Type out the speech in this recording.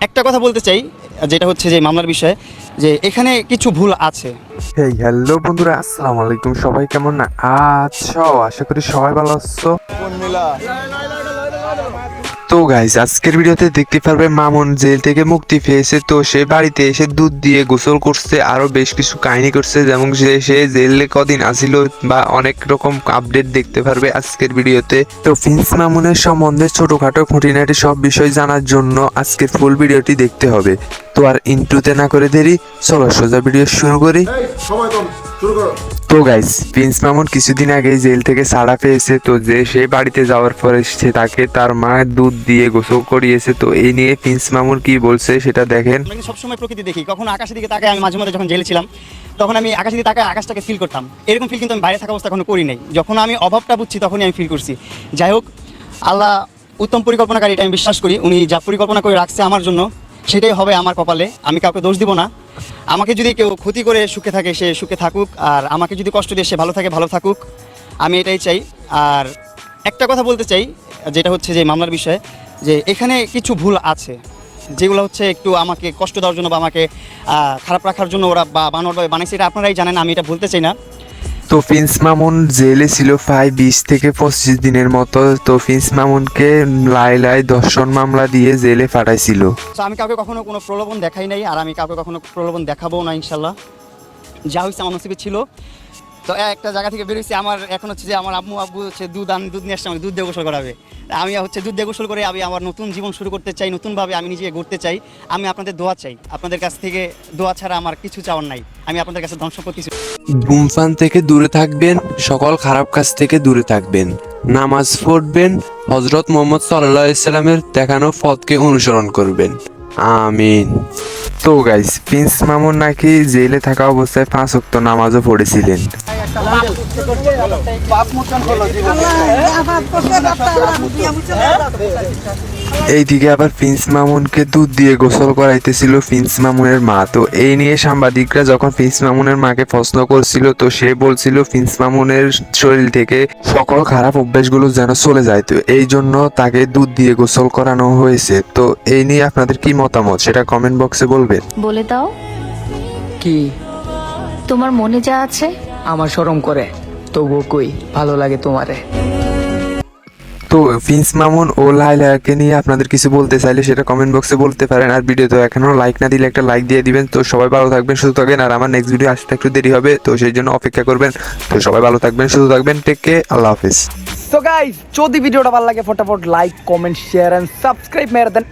একটা কথা বলতে চাই যেটা হচ্ছে যে মামলার বিষয়ে যে এখানে কিছু ভুল আছে। হেই হ্যালো বন্ধুরা আসসালামু আলাইকুম সবাই কেমন না আছো? আশা করি সবাই ভালো আছো। তো গাইস আজকের ভিডিওতে দেখতে পারবে মামুন জেল থেকে মুক্তি পেয়েছে। তো সে বাড়িতে এসে দুধ দিয়ে গোসল করছে, আরও বেশ কিছু কাহিনী করছে, যেমন সে সে জেলে কদিন আসিল বা অনেক রকম আপডেট দেখতে পারবে আজকের ভিডিওতে। তো ফিন্স মামুনের সম্বন্ধে ছোটখাটো খুঁটিনাটি সব বিষয় জানার জন্য আজকের ফুল ভিডিওটি দেখতে হবে। তো আর ইন্টুতে না করে দেরি চলো সোজা ভিডিও শুরু করি। তো গাইস প্রিন্স মামুন কিছুদিন আগে জেল থেকে ছাড়া পেয়েছে তো যে সে বাড়িতে যাওয়ার পরে সে তাকে তার মা দুধ দিয়ে গোসল করিয়েছে তো এই নিয়ে প্রিন্স মামুন কি বলছে সেটা দেখেন। আমি সবসময় প্রকৃতি দেখি কখনো আকাশের দিকে তাকায় আমি মাঝে মধ্যে যখন জেলে ছিলাম তখন আমি আকাশের দিকে তাকায় আকাশটাকে ফিল করতাম। এরকম ফিল কিন্তু আমি বাইরে থাকা অবস্থা কখনো করি নাই। যখন আমি অভাবটা বুঝছি তখনই আমি ফিল করছি। যাই হোক আল্লাহ উত্তম পরিকল্পনাকারী এটা আমি বিশ্বাস করি উনি যা পরিকল্পনা করে রাখছে আমার জন্য সেটাই হবে আমার কপালে। আমি কাউকে দোষ দিব না। আমাকে যদি কেউ ক্ষতি করে সুখে থাকে, সে সুখে থাকুক। আর আমাকে যদি কষ্ট দিয়ে সে ভালো থাকে, ভালো থাকুক। আমি এটাই চাই। আর একটা কথা বলতে চাই, যেটা হচ্ছে যে মামলার বিষয়ে, যে এখানে কিছু ভুল আছে। যেগুলো হচ্ছে একটু আমাকে কষ্ট দেওয়ার জন্য বা আমাকে খারাপ রাখার জন্য ওরা বা বানোয়ারভাবে বানাইছে, এটা আপনারাই জানেন, আমি এটা বলতে চাই না। তো প্রিন্স মামুন জেলে ছিল প্রায় বিশ থেকে পঁচিশ দিনের মতো। তো প্রিন্স মামুনকে লাই লাই দর্শন মামলা দিয়ে জেলে পাঠাইছিল। তো আমি কাউকে কখনো কোনো প্রলোভন দেখাই নাই, আর আমি কাউকে কখনো প্রলোভন দেখাবো না ইনশাল্লাহ যা হয়েছে আমার নসিবে ছিল। তো একটা জায়গা থেকে বেরোইছি, আমার এখন হচ্ছে যে আমার আব্বু আব্বু হচ্ছে দুধ আন, দুধ নিয়ে আসছে আমাকে দুধ দিয়ে গোসল করাবে। আমি হচ্ছে দুধ দিয়ে গোসল করে আমি আমার নতুন জীবন শুরু করতে চাই, নতুনভাবে আমি নিজেকে গড়তে চাই। আমি আপনাদের দোয়া চাই, আপনাদের কাছ থেকে দোয়া ছাড়া আমার কিছু চাওয়ার নাই। আমি আপনাদের কাছে ধ্বংস কিছু ধূমপান থেকে দূরে থাকবেন সকল খারাপ কাজ থেকে দূরে থাকবেন নামাজ পড়বেন হজরত মোহাম্মদ সাল্লাহ ইসলামের দেখানো পথকে অনুসরণ করবেন আমিন তো গাইস প্রিন্স মামুন নাকি জেলে থাকা অবস্থায় পাঁচ ওয়াক্ত নামাজও পড়েছিলেন এইদিকে আবার প্রিন্স মামুনকে দুধ দিয়ে গোসল করাইতেছিল প্রিন্স মামুনের মা। তো এই নিয়ে সাংবাদিকরা যখন প্রিন্স মামুনের মাকে প্রশ্ন করছিল তো সে বলছিল প্রিন্স মামুনের শরীর থেকে সকল খারাপ অভ্যাসগুলো যেন চলে যায়। তো এই জন্য তাকে দুধ দিয়ে গোসল করানো হয়েছে। তো এই নিয়ে আপনাদের কি মতামত? সেটা কমেন্ট বক্সে বলবেন। বলে দাও। কি? তোমার মনে যা আছে? আমার শরম করে। তবুও কই? ভালো লাগে তোমারে। তো ফিন্স মামুন ও লাইলাকে নিয়ে আপনাদের কিছু বলতে চাইলে সেটা কমেন্ট বক্সে বলতে পারেন। আর ভিডিও তো এখনও লাইক না দিলে একটা লাইক দিয়ে দিবেন। তো সবাই ভালো থাকবেন, সুস্থ থাকবেন। আর আমার নেক্সট ভিডিও আসতে একটু দেরি হবে, তো সেই জন্য অপেক্ষা করবেন। তো সবাই ভালো থাকবেন, সুস্থ থাকবেন। টেক কে আল্লাহ হাফিজ। তো গাইজ যদি ভিডিওটা ভালো লাগে, ফটাফট like comment share and subscribe মেরে দেন।